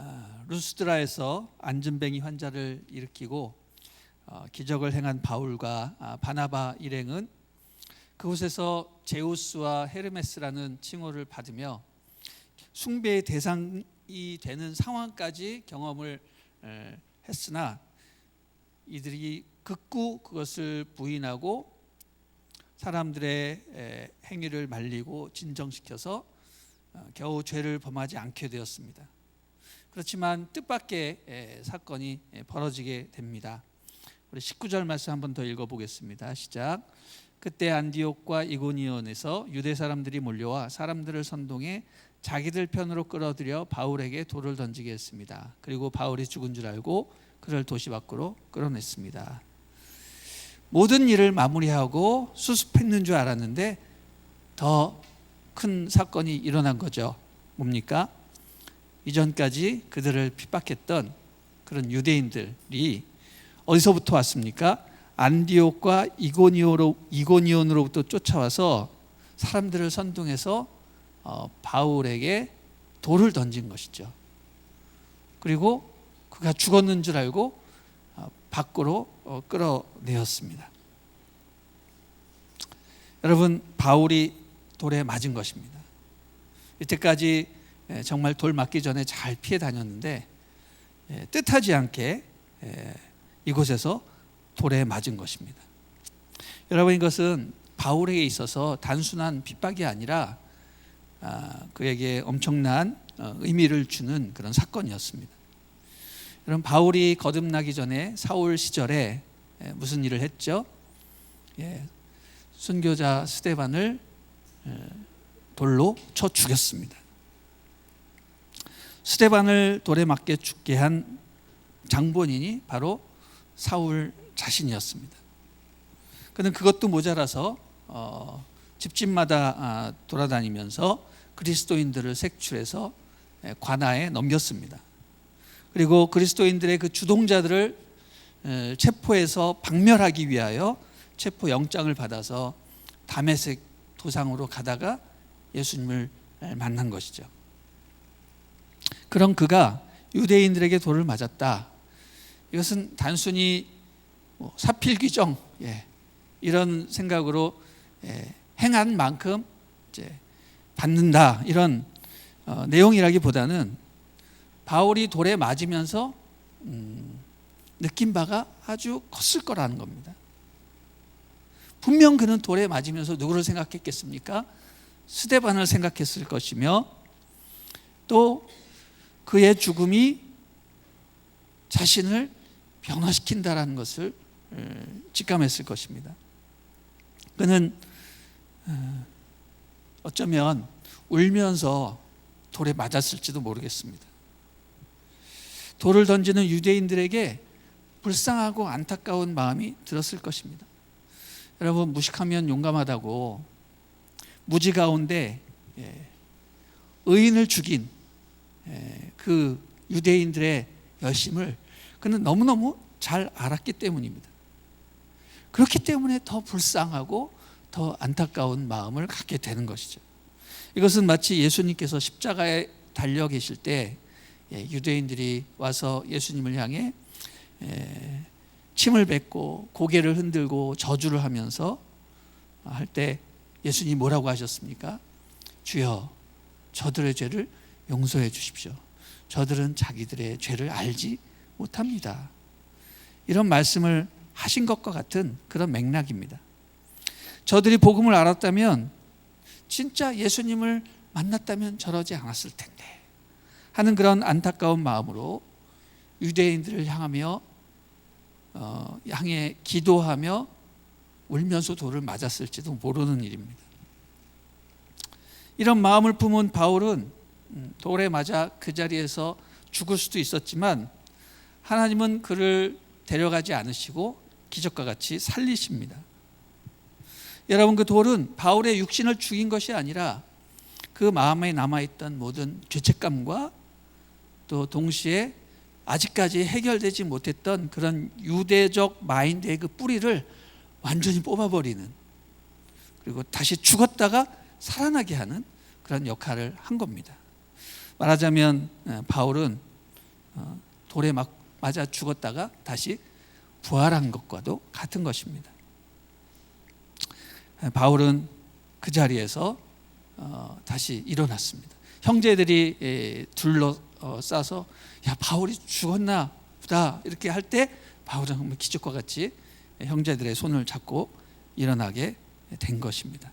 아, 루스드라에서 안전뱅이 환자를 일으키고 어, 기적을 행한 바울과 아, 바나바 일행은 그곳에서 제우스와 헤르메스라는 칭호를 받으며 숭배의 대상이 되는 상황까지 경험을 에, 했으나 이들이 극구 그것을 부인하고 사람들의 에, 행위를 말리고 진정시켜서 어, 겨우 죄를 범하지 않게 되었습니다. 그렇지만 뜻밖의 에, 사건이 에, 벌어지게 됩니다. 우리 19절 말씀 한번 더 읽어보겠습니다. 시작. 그때 안디옥과 이고니온에서 유대 사람들이 몰려와 사람들을 선동해 자기들 편으로 끌어들여 바울에게 돌을 던지게 했습니다. 그리고 바울이 죽은 줄 알고 그를 도시 밖으로 끌어냈습니다. 모든 일을 마무리하고 수습했는 줄 알았는데 더 큰 사건이 일어난 거죠. 뭡니까? 이전까지 그들을 핍박했던 그런 유대인들이 어디서부터 왔습니까? 안디옥과 이고니온으로부터 쫓아와서 사람들을 선동해서 어, 바울에게 돌을 던진 것이죠. 그리고 그가 죽었는 줄 알고 어, 밖으로 어, 끌어내었습니다. 여러분 바울이 돌에 맞은 것입니다. 이때까지 예, 정말 돌 맞기 전에 잘 피해 다녔는데 예, 뜻하지 않게 예, 이곳에서 돌에 맞은 것입니다. 여러분 이것은 바울에게 있어서 단순한 핍박이 아니라 아, 그에게 엄청난 어, 의미를 주는 그런 사건이었습니다. 여러분 바울이 거듭나기 전에 사울 시절에 예, 무슨 일을 했죠? 예, 순교자 스테반을 예, 돌로 쳐 죽였습니다. 스테반을 돌에 맞게 죽게 한 장본인이 바로 사울 자신이었습니다. 그는 그것도 모자라서 어, 집집마다 아, 돌아다니면서 그리스도인들을 색출해서 예, 관아에 넘겼습니다. 그리고 그리스도인들의 그 주동자들을 에, 체포해서 박멸하기 위하여 체포 영장을 받아서 다메섹 도상으로 가다가 예수님을 에, 만난 것이죠. 그런 그가 유대인들에게 돌을 맞았다. 이것은 단순히 뭐 사필귀정 예, 이런 생각으로 예, 행한 만큼 이제 받는다 이런 어, 내용이라기보다는 바울이 돌에 맞으면서 음, 느낀 바가 아주 컸을 거라는 겁니다. 분명 그는 돌에 맞으면서 누구를 생각했겠습니까? 스데반을 생각했을 것이며 또 그의 죽음이 자신을 변화시킨다라는 것을 에, 직감했을 것입니다. 그는 어, 어쩌면 울면서 돌에 맞았을지도 모르겠습니다. 돌을 던지는 유대인들에게 불쌍하고 안타까운 마음이 들었을 것입니다. 여러분 무식하면 용감하다고 무지 가운데 예, 의인을 죽인 예, 그 유대인들의 열심을 그는 너무너무 잘 알았기 때문입니다. 그렇기 때문에 더 불쌍하고 더 안타까운 마음을 갖게 되는 것이죠. 이것은 마치 예수님께서 십자가에 달려 계실 때 예, 유대인들이 와서 예수님을 향해 예, 침을 뱉고 고개를 흔들고 저주를 하면서 할 때 예수님 뭐라고 하셨습니까? 주여 저들의 죄를 용서해 주십시오. 저들은 자기들의 죄를 알지 못합니다. 이런 말씀을 하신 것과 같은 그런 맥락입니다. 저들이 복음을 알았다면 진짜 예수님을 만났다면 저러지 않았을 텐데 하는 그런 안타까운 마음으로 유대인들을 향하며 어, 향해 기도하며 울면서 돌을 맞았을지도 모르는 일입니다. 이런 마음을 품은 바울은 음, 돌에 맞아 그 자리에서 죽을 수도 있었지만 하나님은 그를 데려가지 않으시고 기적과 같이 살리십니다. 여러분 그 돌은 바울의 육신을 죽인 것이 아니라 그 마음에 남아있던 모든 죄책감과 또 동시에 아직까지 해결되지 못했던 그런 유대적 마인드의 그 뿌리를 완전히 뽑아버리는 그리고 다시 죽었다가 살아나게 하는 그런 역할을 한 겁니다. 말하자면 바울은 어, 돌에 막 맞아 죽었다가 다시 부활한 것과도 같은 것입니다. 바울은 그 자리에서 어, 다시 일어났습니다. 형제들이 에, 둘러 싸서 야 바울이 죽었나 보다 이렇게 할 때 바울은 기적과 같이 형제들의 손을 잡고 일어나게 된 것입니다.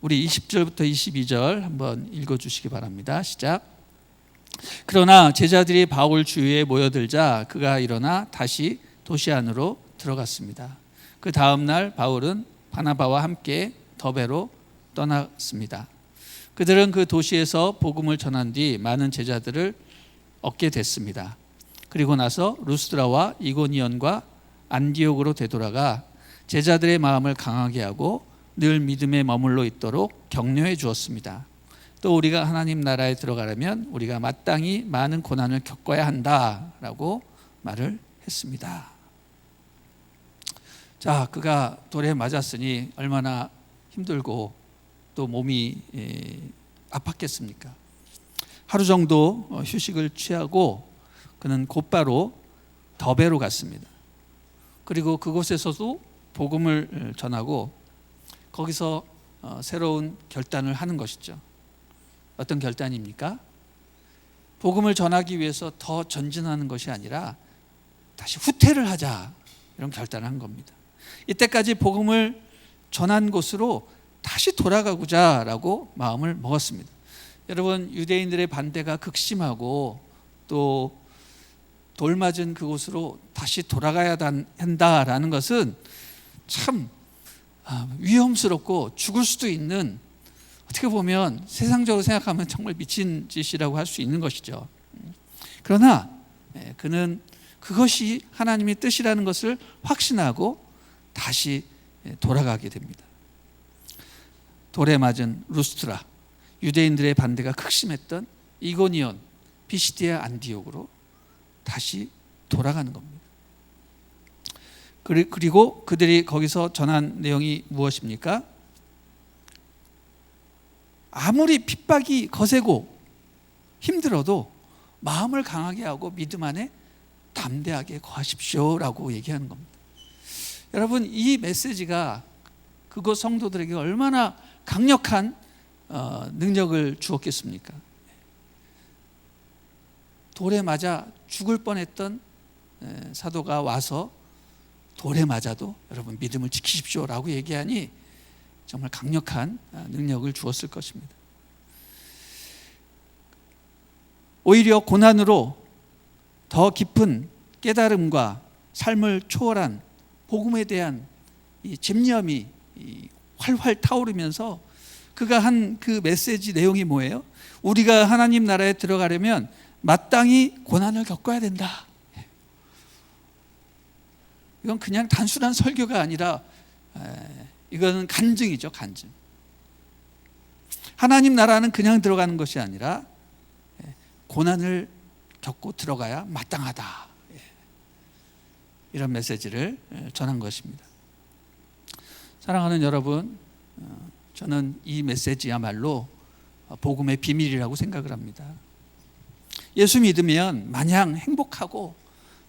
우리 20절부터 22절 한번 읽어 주시기 바랍니다. 시작. 그러나 제자들이 바울 주위에 모여들자 그가 일어나 다시 도시 안으로 들어갔습니다. 그 다음 날 바울은 바나바와 함께 더베로 떠났습니다. 그들은 그 도시에서 복음을 전한 뒤 많은 제자들을 얻게 됐습니다. 그리고 나서 루스드라와 이고니온과 안디옥으로 되돌아가 제자들의 마음을 강하게 하고 늘 믿음에 머물러 있도록 격려해 주었습니다. 또 우리가 하나님 나라에 들어가려면 우리가 마땅히 많은 고난을 겪어야 한다라고 말을 했습니다. 자, 그가 돌에 맞았으니 얼마나 힘들고 또 몸이 예, 아팠겠습니까? 하루 정도 어, 휴식을 취하고 그는 곧바로 더베로 갔습니다. 그리고 그곳에서도 복음을 어, 전하고 거기서 어, 새로운 결단을 하는 것이죠. 어떤 결단입니까? 복음을 전하기 위해서 더 전진하는 것이 아니라 다시 후퇴를 하자 이런 결단을 한 겁니다. 이때까지 복음을 전한 곳으로 다시 돌아가고자라고 마음을 먹었습니다. 여러분 유대인들의 반대가 극심하고 또 돌맞은 그곳으로 다시 돌아가야 한다라는 것은 참 아, 위험스럽고 죽을 수도 있는 어떻게 보면 세상적으로 생각하면 정말 미친 짓이라고 할 수 있는 것이죠. 그러나 예, 그는 그것이 하나님의 뜻이라는 것을 확신하고 다시 예, 돌아가게 됩니다. 돌에 맞은 루스트라, 유대인들의 반대가 극심했던 이고니온, 비시디아 안디옥으로 다시 돌아가는 겁니다. 그리고 그들이 거기서 전한 내용이 무엇입니까? 아무리 핍박이 거세고 힘들어도 마음을 강하게 하고 믿음 안에 담대하게 거하십시오라고 얘기하는 겁니다. 여러분 이 메시지가 그곳 성도들에게 얼마나 강력한 어, 능력을 주었겠습니까? 돌에 맞아 죽을 뻔했던 사도가 와서 돌에 맞아도 여러분 믿음을 지키십시오 라고 얘기하니 정말 강력한 어, 능력을 주었을 것입니다. 오히려 고난으로 더 깊은 깨달음과 삶을 초월한 복음에 대한 이 집념이 활활 타오르면서 그가 한 그 메시지 내용이 뭐예요? 우리가 하나님 나라에 들어가려면 마땅히 고난을 겪어야 된다. 이건 그냥 단순한 설교가 아니라 이거는 간증이죠, 간증. 하나님 나라는 그냥 들어가는 것이 아니라 고난을 겪고 들어가야 마땅하다. 예. 이런 메시지를 전한 것입니다. 사랑하는 여러분, 어, 저는 이 메시지야말로 복음의 비밀이라고 생각을 합니다. 예수 믿으면 마냥 행복하고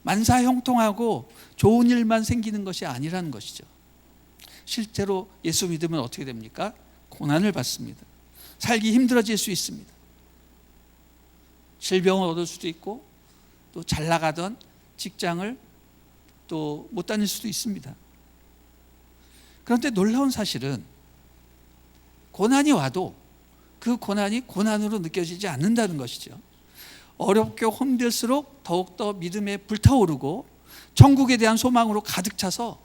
만사 형통하고 좋은 일만 생기는 것이 아니라는 것이죠. 실제로 예수 믿으면 어떻게 됩니까? 고난을 받습니다. 살기 힘들어질 수 있습니다. 질병을 얻을 수도 있고 또 잘 나가던 직장을 또 못 다닐 수도 있습니다. 그런데 놀라운 사실은 고난이 와도 그 고난이 고난으로 느껴지지 않는다는 것이죠. 어렵게 힘들수록 더욱더 믿음에 불타오르고 천국에 대한 소망으로 가득 차서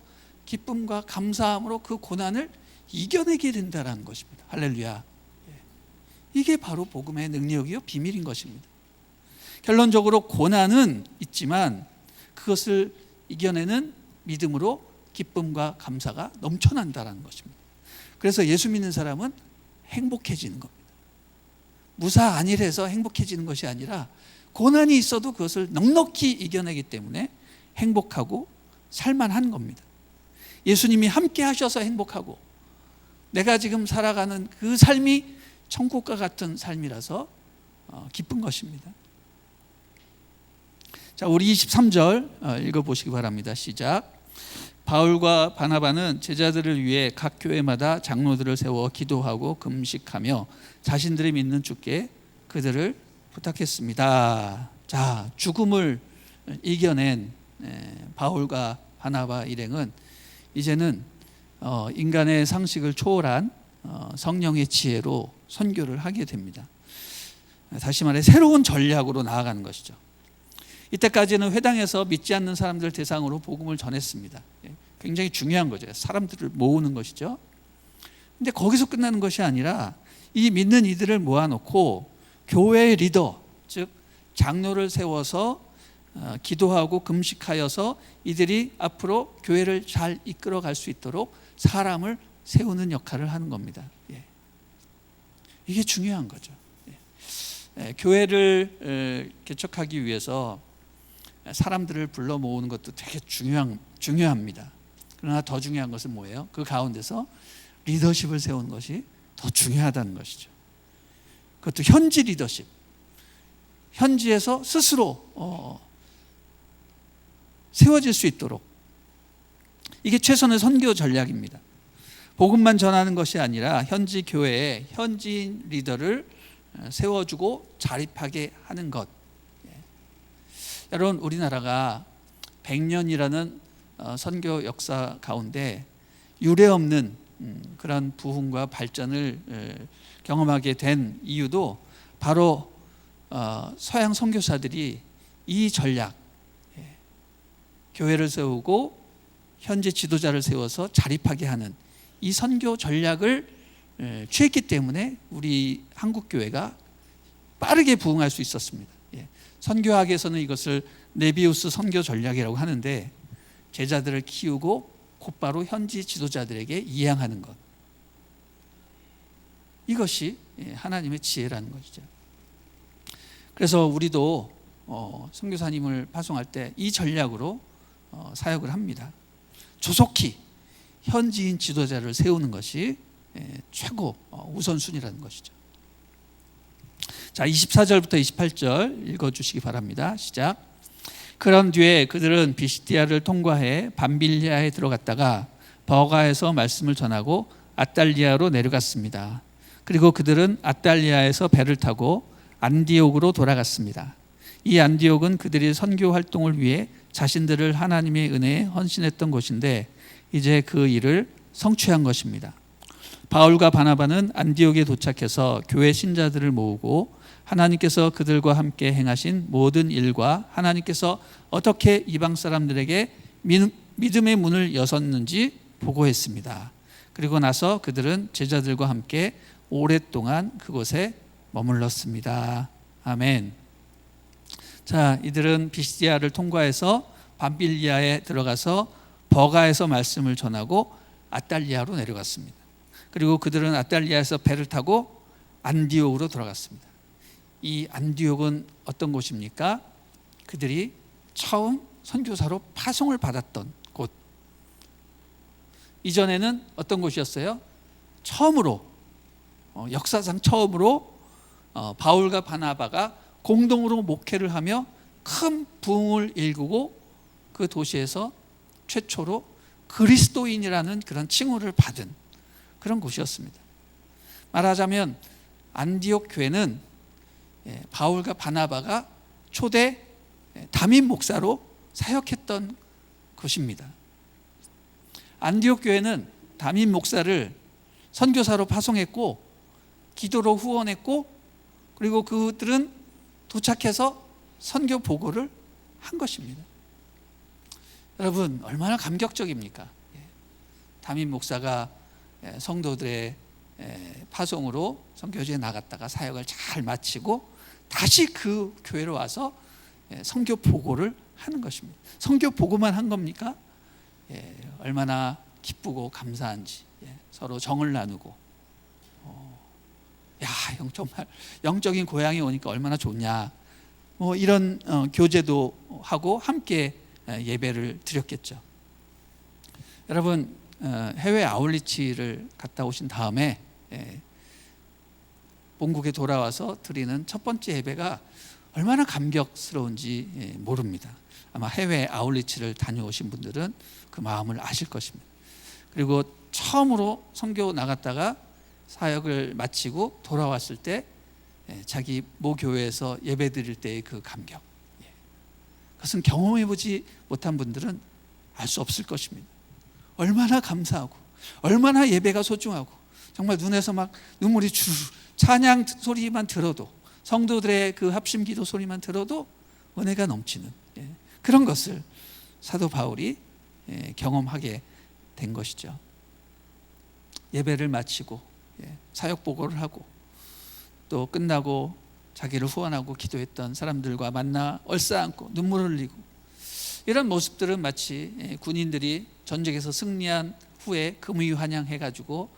기쁨과 감사함으로 그 고난을 이겨내게 된다는 것입니다. 할렐루야. 예. 이게 바로 복음의 능력이요 비밀인 것입니다. 결론적으로 고난은 있지만 그것을 이겨내는 믿음으로 기쁨과 감사가 넘쳐난다는 것입니다. 그래서 예수 믿는 사람은 행복해지는 겁니다. 무사 안일해서 행복해지는 것이 아니라 고난이 있어도 그것을 넉넉히 이겨내기 때문에 행복하고 살만한 겁니다. 예수님이 함께 하셔서 행복하고 내가 지금 살아가는 그 삶이 천국과 같은 삶이라서 어, 기쁜 것입니다. 자, 우리 23절 어, 읽어보시기 바랍니다. 시작. 바울과 바나바는 제자들을 위해 각 교회마다 장로들을 세워 기도하고 금식하며 자신들이 믿는 주께 그들을 부탁했습니다. 자, 죽음을 이겨낸 에, 바울과 바나바 일행은 이제는 어, 인간의 상식을 초월한 어, 성령의 지혜로 선교를 하게 됩니다. 다시 말해 새로운 전략으로 나아가는 것이죠. 이때까지는 회당에서 믿지 않는 사람들 대상으로 복음을 전했습니다. 예, 굉장히 중요한 거죠. 사람들을 모으는 것이죠. 근데 거기서 끝나는 것이 아니라 이 믿는 이들을 모아놓고 교회의 리더, 즉 장로를 세워서 어, 기도하고 금식하여서 이들이 앞으로 교회를 잘 이끌어 갈 수 있도록 사람을 세우는 역할을 하는 겁니다. 예. 이게 중요한 거죠. 예. 예, 교회를 에, 개척하기 위해서 사람들을 불러 모으는 것도 되게 중요한 중요합니다. 그러나 더 중요한 것은 뭐예요? 그 가운데서 리더십을 세우는 것이 더 중요하다는 것이죠. 그것도 현지 리더십. 현지에서 스스로 어, 세워질 수 있도록 이게 최선의 선교 전략입니다. 복음만 전하는 것이 아니라 현지 교회에 현지인 리더를 어, 세워주고 자립하게 하는 것. 예. 여러분 우리나라가 100년이라는 어, 선교 역사 가운데 유례 없는 음, 그런 부흥과 발전을 경험하게 된 이유도 바로 어, 서양 선교사들이 이 전략 예, 교회를 세우고 현재 지도자를 세워서 자립하게 하는 이 선교 전략을 취했기 때문에 우리 한국 교회가 빠르게 부흥할 수 있었습니다. 예, 선교학에서는 이것을 네비우스 선교 전략이라고 하는데 제자들을 키우고 곧바로 현지 지도자들에게 이양하는 것. 이것이 예, 하나님의 지혜라는 것이죠. 그래서 우리도 어, 선교사님을 파송할 때 이 전략으로 어, 사역을 합니다. 조속히 현지인 지도자를 세우는 것이 예, 최고 어, 우선순위라는 것이죠. 자, 24절부터 28절 읽어 주시기 바랍니다. 시작. 그런 뒤에 그들은 비시디아를 통과해 밤빌리아에 들어갔다가 버가에서 말씀을 전하고 아달리아로 내려갔습니다. 그리고 그들은 아달리아에서 배를 타고 안디옥으로 돌아갔습니다. 이 안디옥은 그들이 선교 활동을 위해 자신들을 하나님의 은혜에 헌신했던 곳인데 이제 그 일을 성취한 것입니다. 바울과 바나바는 안디옥에 도착해서 교회 신자들을 모으고 하나님께서 그들과 함께 행하신 모든 일과 하나님께서 어떻게 이방 사람들에게 믿음의 문을 여섰는지 보고했습니다. 그리고 나서 그들은 제자들과 함께 오랫동안 그곳에 머물렀습니다. 아멘. 자, 이들은 비시디아를 통과해서 밤빌리아에 들어가서 버가에서 말씀을 전하고 아달리아로 내려갔습니다. 그리고 그들은 아달리아에서 배를 타고 안디옥으로 들어갔습니다. 이 안디옥은 어떤 곳입니까? 그들이 처음 선교사로 파송을 받았던 곳. 이전에는 어떤 곳이었어요? 처음으로 어, 역사상 처음으로 어, 바울과 바나바가 공동으로 목회를 하며 큰 부흥을 일구고 그 도시에서 최초로 그리스도인이라는 그런 칭호를 받은 그런 곳이었습니다. 말하자면 안디옥 교회는 예, 바울과 바나바가 초대 예, 담임 목사로 사역했던 곳입니다. 안디옥 교회는 담임 목사를 선교사로 파송했고 기도로 후원했고 그리고 그들은 도착해서 선교 보고를 한 것입니다. 여러분 얼마나 감격적입니까? 예. 담임 목사가 예, 성도들의 예, 파송으로 선교지에 나갔다가 사역을 잘 마치고 다시 그 교회로 와서 선교 보고를 하는 것입니다. 선교 보고만 한 겁니까? 얼마나 기쁘고 감사한지 서로 정을 나누고 야, 형 정말 영적인 고향에 오니까 얼마나 좋냐. 뭐 이런 어, 교제도 하고 함께 예배를 드렸겠죠. 여러분 어, 해외 아울리치를 갔다 오신 다음에 본국에 돌아와서 드리는 첫 번째 예배가 얼마나 감격스러운지 예, 모릅니다. 아마 해외 아울리치를 다녀오신 분들은 그 마음을 아실 것입니다. 그리고 처음으로 선교 나갔다가 사역을 마치고 돌아왔을 때 예, 자기 모 교회에서 예배 드릴 때의 그 감격. 예. 그것은 경험해 보지 못한 분들은 알 수 없을 것입니다. 얼마나 감사하고 얼마나 예배가 소중하고 정말 눈에서 막 눈물이 주르 찬양 소리만 들어도 성도들의 그 합심 기도 소리만 들어도 은혜가 넘치는 예, 그런 것을 사도 바울이 예, 경험하게 된 것이죠. 예배를 마치고 예, 사역 보고를 하고 또 끝나고 자기를 후원하고 기도했던 사람들과 만나 얼싸안고 눈물을 흘리고 이런 모습들은 마치 예, 군인들이 전쟁에서 승리한 후에 금의 환영해 가지고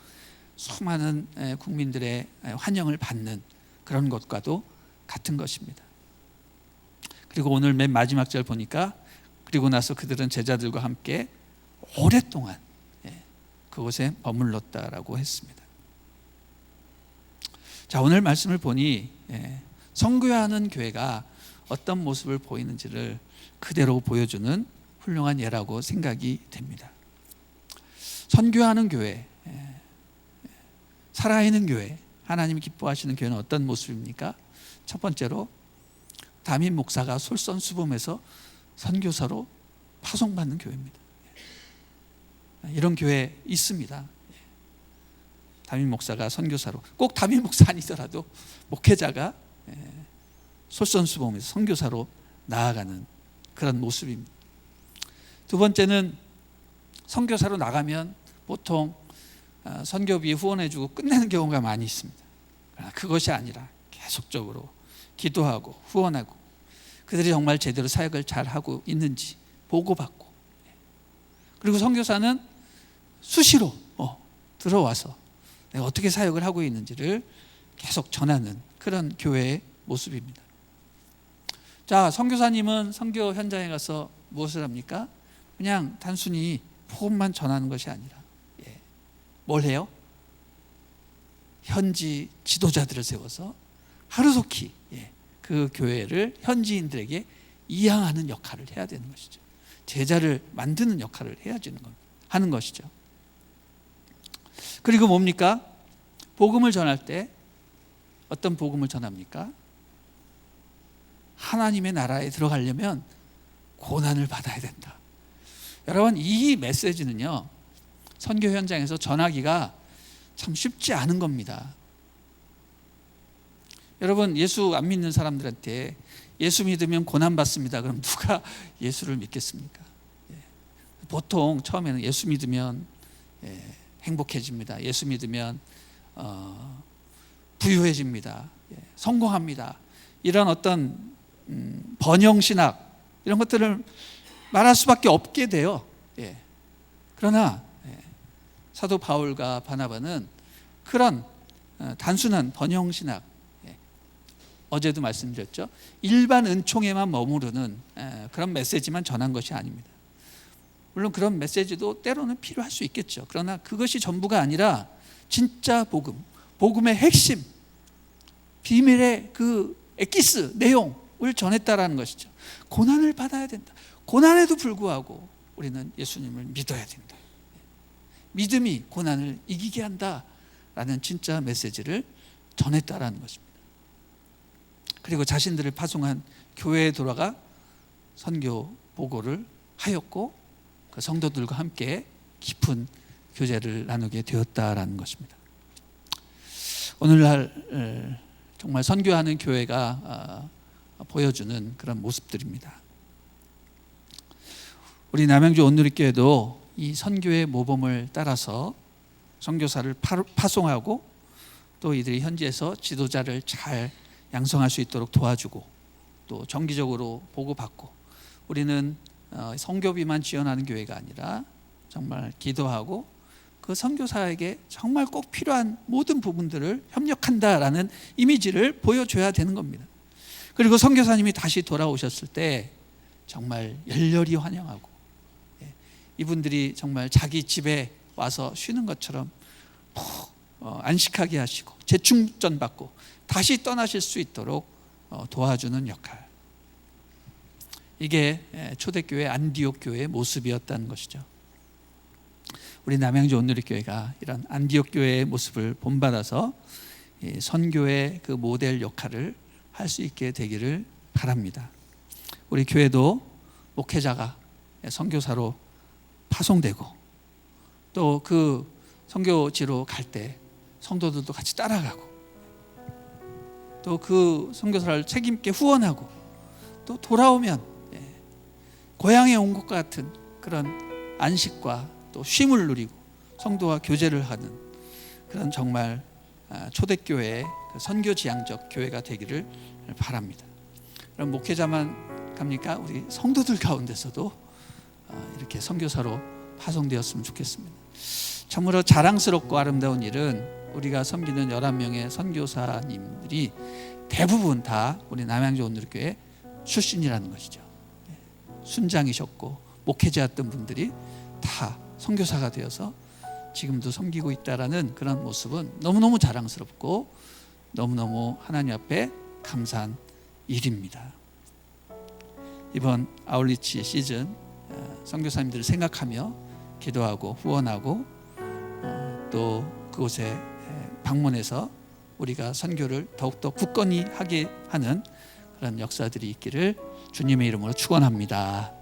수많은 예, 국민들의 예, 환영을 받는 그런 것과도 같은 것입니다. 그리고 오늘 맨 마지막 절 보니까 그리고 나서 그들은 제자들과 함께 오랫동안 예, 그곳에 머물렀다라고 했습니다. 자 오늘 말씀을 보니 예, 선교하는 교회가 어떤 모습을 보이는지를 그대로 보여주는 훌륭한 예라고 생각이 됩니다. 선교하는 교회, 예, 살아있는 교회, 하나님이 기뻐하시는 교회는 어떤 모습입니까? 첫 번째로 담임 목사가 솔선수범해서 선교사로 파송받는 교회입니다. 이런 교회 있습니다. 담임 목사가 선교사로 꼭 담임 목사 아니더라도 목회자가 예, 솔선수범해서 선교사로 나아가는 그런 모습입니다. 두 번째는 선교사로 나가면 보통 어, 선교비 후원해주고 끝내는 경우가 많이 있습니다. 그러나 그것이 아니라 계속적으로 기도하고 후원하고 그들이 정말 제대로 사역을 잘 하고 있는지 보고받고 그리고 선교사는 수시로 어, 들어와서 내가 어떻게 사역을 하고 있는지를 계속 전하는 그런 교회의 모습입니다. 자, 선교사님은 선교 현장에 가서 무엇을 합니까? 그냥 단순히 복음만 전하는 것이 아니라 예. 뭘 해요? 현지 지도자들을 세워서 하루속히 예. 그 교회를 현지인들에게 이양하는 역할을 해야 되는 것이죠. 제자를 만드는 역할을 해야 되는 것, 하는 것이죠. 그리고 뭡니까? 복음을 전할 때 어떤 복음을 전합니까? 하나님의 나라에 들어가려면 고난을 받아야 된다. 여러분 이 메시지는요 선교 현장에서 전하기가 참 쉽지 않은 겁니다. 여러분 예수 안 믿는 사람들한테 예수 믿으면 고난 받습니다. 그럼 누가 예수를 믿겠습니까? 예. 보통 처음에는 예수 믿으면 예, 행복해집니다. 예수 믿으면 어, 부유해집니다. 예, 성공합니다. 이런 어떤 음, 번영 신학 이런 것들을 말할 수밖에 없게 돼요. 예. 그러나 예, 사도 바울과 바나바는 그런 어, 단순한 번영 신학 예, 어제도 말씀드렸죠. 일반 은총에만 머무르는 예, 그런 메시지만 전한 것이 아닙니다. 물론 그런 메시지도 때로는 필요할 수 있겠죠. 그러나 그것이 전부가 아니라 진짜 복음, 복음의 핵심, 비밀의 그 에키스 내용 을 전했다라는 것이죠. 고난을 받아야 된다. 고난에도 불구하고 우리는 예수님을 믿어야 된다. 믿음이 고난을 이기게 한다라는 진짜 메시지를 전했다라는 것입니다. 그리고 자신들을 파송한 교회에 돌아가 선교 보고를 하였고 그 성도들과 함께 깊은 교제를 나누게 되었다라는 것입니다. 오늘날 정말 선교하는 교회가 어, 보여주는 그런 모습들입니다. 우리 남양주 온누리교회도 이 선교의 모범을 따라서 선교사를 파송하고 또 이들이 현지에서 지도자를 잘 양성할 수 있도록 도와주고 또 정기적으로 보고받고 우리는 어, 성교비만 지원하는 교회가 아니라 정말 기도하고 그 선교사에게 정말 꼭 필요한 모든 부분들을 협력한다라는 이미지를 보여줘야 되는 겁니다. 그리고 선교사님이 다시 돌아오셨을 때 정말 열렬히 환영하고 예, 이분들이 정말 자기 집에 와서 쉬는 것처럼 푹 어, 안식하게 하시고 재충전 받고 다시 떠나실 수 있도록 어, 도와주는 역할. 이게 초대교회 안디옥 교회의 모습이었다는 것이죠. 우리 남양주 온누리교회가 이런 안디옥 교회의 모습을 본받아서 선교의 그 모델 역할을 할 수 있게 되기를 바랍니다. 우리 교회도 목회자가 선교사로 파송되고 또 그 선교지로 갈 때 성도들도 같이 따라가고 또 그 선교사를 책임있게 후원하고 또 돌아오면 예, 고향에 온 것 같은 그런 안식과 또 쉼을 누리고 성도와 교제를 하는 그런 정말 아, 초대교회의 그 선교 지향적 교회가 되기를 바랍니다. 그럼 목회자만 갑니까? 우리 성도들 가운데서도 어, 이렇게 선교사로 파송되었으면 좋겠습니다. 참으로 자랑스럽고 아름다운 일은 우리가 섬기는 11명의 선교사님들이 대부분 다 우리 남양주 온누리교회 출신이라는 것이죠. 네. 순장이셨고 목회자였던 분들이 다 선교사가 되어서 지금도 섬기고 있다라는 그런 모습은 너무너무 자랑스럽고 너무너무 하나님 앞에 감사한 일입니다. 이번 아울리치 시즌 어, 선교사님들을 생각하며 기도하고 후원하고 어, 또 그곳에 방문해서 우리가 선교를 더욱더 굳건히 하게 하는 그런 역사들이 있기를 주님의 이름으로 축원합니다.